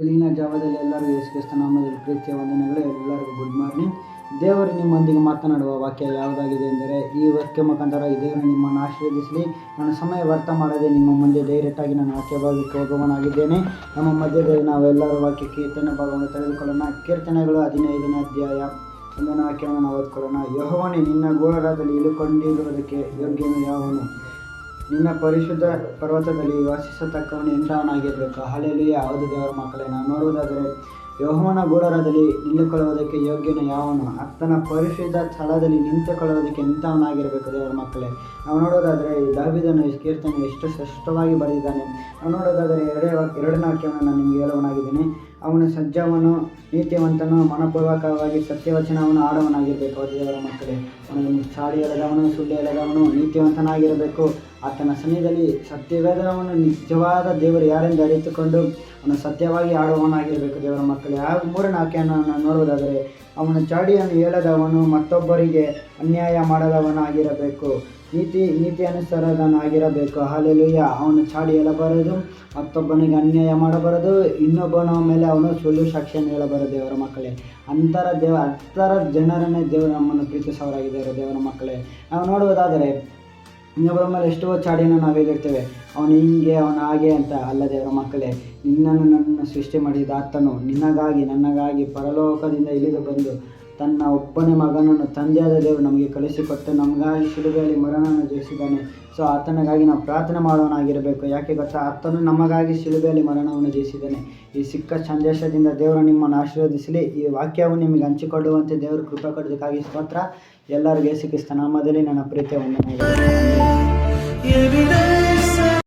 ಬೆಳಗಿನ ಜಾವದಲ್ಲಿ ಎಲ್ಲರಿಗೂ ಯೇಸು ನಾಮದಲ್ಲಿ ಪ್ರೀತಿಯ ವಂದನೆಗಳು. ಎಲ್ಲರಿಗೂ ಗುಡ್ ಮಾರ್ನಿಂಗ್ ದೇವರು ನಿಮ್ಮೊಂದಿಗೆ ಮಾತನಾಡುವ ವಾಕ್ಯ ಯಾವುದಾಗಿದೆ ಎಂದರೆ, ಈ ವಾಕ್ಯ ಮುಖಾಂತರ ದೇವರು ನಿಮ್ಮನ್ನು ಆಶೀರ್ವದಿಸಲಿ. ನನ್ನ ಸಮಯ ವ್ಯರ್ಥ ಮಾಡದೆ ನಿಮ್ಮ ಮುಂದೆ ಡೈರೆಕ್ಟಾಗಿ ನಾನು ವಾಕ್ಯ ಭಾಗಕ್ಕೆ ಹೋಗುವನಾಗಿದ್ದೇನೆ ನಮ್ಮ ಮಧ್ಯದಲ್ಲಿ ನಾವೆಲ್ಲರೂ ವಾಕ್ಯ ಕೀರ್ತನೆ ಭಾಗವನ್ನು ತೆಗೆದುಕೊಳ್ಳೋಣ. ಕೀರ್ತನೆಗಳು ಹದಿನೈದನೇ ಅಧ್ಯಾಯ ಒಂದನೇ ವಾಕ್ಯವನ್ನು ನಾವು ಓದ್ಕೊಳ್ಳೋಣ. ಯಹೋವನೇ, ನಿನ್ನ ಗೋಳರದಲ್ಲಿ ಇಳುಕೊಂಡಿರುವುದಕ್ಕೆ ಯೋಗ್ಯನು ಯಾವನು? ನಿನ್ನ ಪರಿಶುದ್ಧ ಪರ್ವತದಲ್ಲಿ ವಾಸಿಸತಕ್ಕವನು ಎಂಥವನಾಗಿರಬೇಕು ಹಾಲೆಯಲ್ಲಿ ಯಾವುದು ದೇವರ ಮಕ್ಕಳೇ ನಾವು ನೋಡುವುದಾದರೆ ಯೋಹವನ ಗೂಡರದಲ್ಲಿ ನಿಲ್ಲುಕೊಳ್ಳುವುದಕ್ಕೆ ಯೋಗ್ಯನ ಯಾವನು? ಆತನ ಪರಿಶುದ್ಧ ಸ್ಥಳದಲ್ಲಿ ನಿಂತುಕೊಳ್ಳುವುದಕ್ಕೆ ಎಂಥವನಾಗಿರಬೇಕು ದೇವರ ಮಕ್ಕಳೇ. ನಾವು ನೋಡೋದಾದರೆ ಈ ಕೀರ್ತನೆ ಎಷ್ಟು ಸ್ಪಷ್ಟವಾಗಿ ಬರೆದಿದ್ದಾನೆ. ನಾವು ನೋಡೋದಾದರೆ ಎರಡೇ ಎರಡನೇ ವಾಕ್ಯವನ್ನು ನಾನು ನಿಮಗೆ ಹೇಳುವನಾಗಿದ್ದೀನಿ ಅವನು ಸಜ್ಜವನು, ನೀತಿವಂತನು, ಮನಪೂರ್ವಕವಾಗಿ ಸತ್ಯವಚನವನ್ನು ಆಡವನಾಗಿರಬೇಕು. ಅದು ದೇವರ ಮಕ್ಕಳೇ, ಅವನು ಚಾಡಿ ಎಳೆದವನು, ಸುಳ್ಳು ಎಳೆದವನು, ನೀತಿವಂತನಾಗಿರಬೇಕು. ಆತನ ಸಮಯದಲ್ಲಿ ಸತ್ಯವೇದನವನ್ನು ನಿಜವಾದ ದೇವರು ಯಾರೆಂದು ಅರಿತುಕೊಂಡು ಅವನು ಸತ್ಯವಾಗಿ ಆಡುವವನಾಗಿರಬೇಕು. ದೇವರ ಮಕ್ಕಳೇ, ಆ ಮೂರನೇ ಆಕೆಯನ್ನು ನೋಡುವುದಾದರೆ ಅವನ ಚಾಡಿಯನ್ನು ಹೇಳದವನು ಮತ್ತೊಬ್ಬರಿಗೆ ಅನ್ಯಾಯ ಮಾಡದವನಾಗಿರಬೇಕು. ನೀತಿ ನೀತಿ ಅನುಸರದನಾಗಿರಬೇಕು. ಹಾಲೆಲುಯ್ಯ ಅವನು ಚಾಡಿ ಹೇಳಬಾರದು, ಮತ್ತೊಬ್ಬನಿಗೆ ಅನ್ಯಾಯ ಮಾಡಬಾರದು, ಇನ್ನೊಬ್ಬನ ಮೇಲೆ ಅವನು ಸುಳ್ಳು ಸಾಕ್ಷಿಯನ್ನು ಹೇಳಬಾರದು. ದೇವರ ಮಕ್ಕಳೇ, ಅಂತರ ದೇವ, ಅಂತರ ಜನರನ್ನೇ ದೇವರು ನಮ್ಮನ್ನು ಪ್ರೀತಿಸೋರಾಗಿದ್ದಾರೆ ದೇವರ ಮಕ್ಕಳೇ. ನಾವು ನೋಡುವುದಾದರೆ ಇನ್ನೊಬ್ಬರ ಮೇಲೆ ಎಷ್ಟೋ ಚಾಡಿಯನ್ನು ನಾವು ಹೇಳಿರ್ತೇವೆ ಅವನು ಹಿಂಗೆ, ಅವನು ಹಾಗೆ ಅಂತ ಅಲ್ಲ ದೇವರ ಮಕ್ಕಳೇ, ನಿನ್ನನ್ನು ನನ್ನನ್ನು ಸೃಷ್ಟಿ ಮಾಡಿದ ಆತನು ನಿನ್ನಗಾಗಿ, ನನ್ನಗಾಗಿ ಪರಲೋಕದಿಂದ ಇಳಿದು ಬಂದು ತನ್ನ ಒಬ್ಬನೇ ಮಗನನ್ನು ತಂದೆಯಾದ ದೇವರು ನಮಗೆ ಕಳಿಸಿಕೊಟ್ಟು ನಮಗಾಗಿ ಶಿಲುಬೆಯಲ್ಲಿ ಮರಣವನ್ನು ಜಯಿಸಿದ್ದಾನೆ. ಸೊ ಆತನಿಗಾಗಿ ನಾವು ಪ್ರಾರ್ಥನೆ ಮಾಡೋನಾಗಿರಬೇಕು ಯಾಕೆ ಗೊತ್ತಾ? ಆತನು ನಮಗಾಗಿ ಶಿಲುಬೆಯಲ್ಲಿ ಮರಣವನ್ನು ಜಯಿಸಿದ್ದಾನೆ. ಈ ಸಿಕ್ಕ ಸಂದೇಶದಿಂದ ದೇವರು ನಿಮ್ಮನ್ನು ಆಶೀರ್ವದಿಸಲಿ. ಈ ವಾಕ್ಯವು ನಿಮಗೆ ಹಂಚಿಕೊಳ್ಳುವಂತೆ ದೇವರು ಕೃಪೆ ಕೊಡೋದಕ್ಕಾಗಿ ಸ್ತೋತ್ರ. ಎಲ್ಲರಿಗೂ ಸಿಕ್ಕಿಸ್ತಾನೆ ನಮ್ಮದಲ್ಲಿ ನನ್ನ ಪ್ರೀತಿಯ day